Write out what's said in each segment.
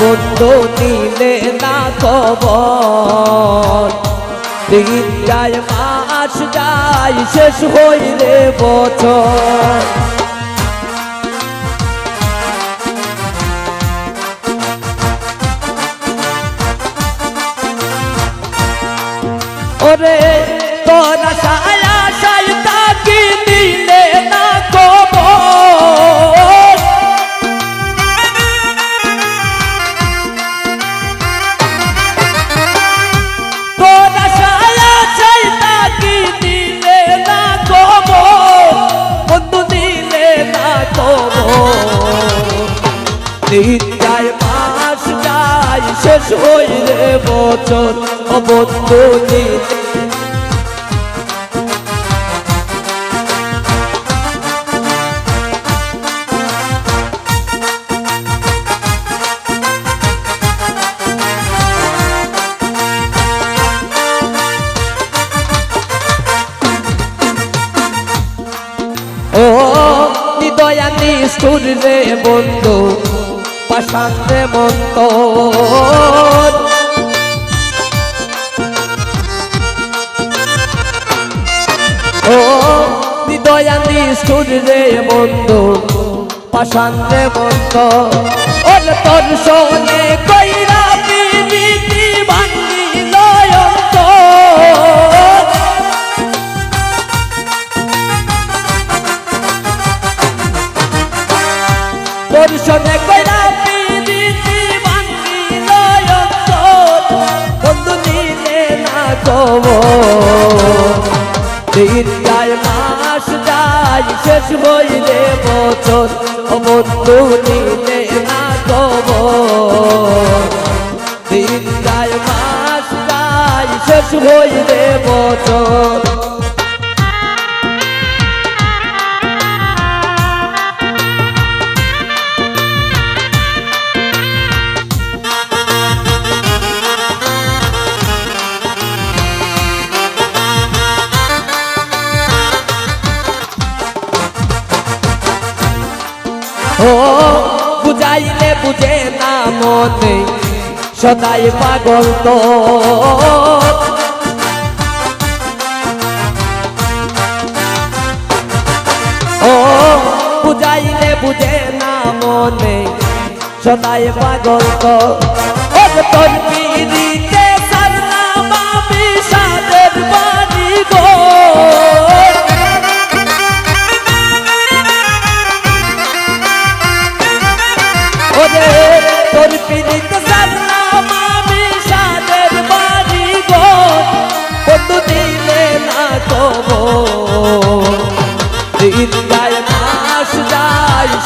বন্ধু নিলে না খবর। দিন যায় মাস যায় শেষ হইলে বছর। ওরে তোরা দিন যায় মাস যায়, শেষ হইলে বছর ও বন্ধু দিলে ও নিদয়া নিষ্ঠুর রে বন্ধু পাশান রে মন্ত ও নিদয়া নিষ্ঠুর রে বন্ধু পাশান রে মন্ত ওর তোর শোনে কইরা কব দিন যায় মাস যায় শেষ হইলে বছর বন্ধু নিলে না কব। দিন যায় মাস যায় শেষ হইলে বছর ও বুঝাইলে বুঝে না মনে সদাই পাগল তো ও বুঝাইলে বুঝে না মনে সদাই পাগল তো তোর পিড়িতে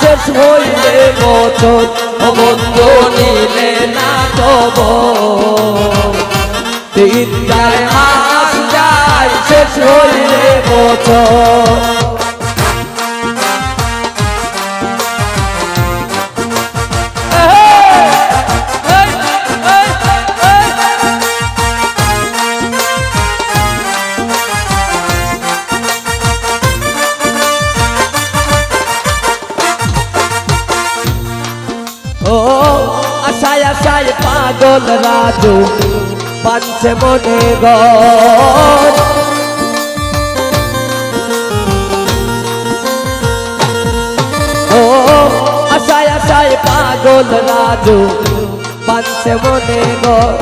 শেষ হইলে বছর বন্ধু নিলে না তব তিন যায় মাস যায় শেষ হইলে বছর আশায় আশায় পাগল রাজু পাচ্ছে মনে গর ও, আশায় আশায় পাগল রাজু পাচ্ছে মনে গর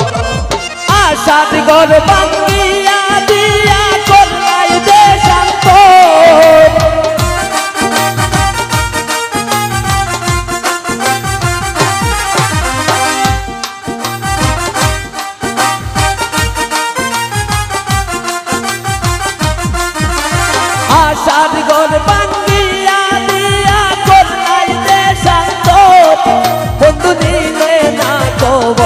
আশার গর বাঙ্গিয়া দিয়া আশার গর বাঙ্গিয়া দিয়া কল্যাণ দেশান্ত বন্ধু দিলে না কব।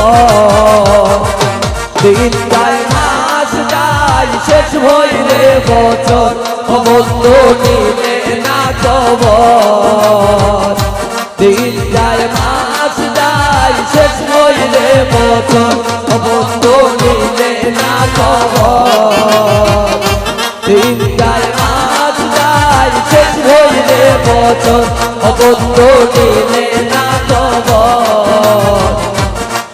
দিন যায় মাস যায়, শেষ হইলে বছর। বন্ধু নিলে না কব। দিন যায় মাস যায়, শেষ হইলে বছর। বচন অবন্ধ দিলে না তব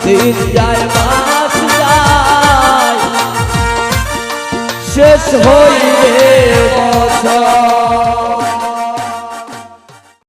দিন যায় মাস যায়। শেষ হয়ে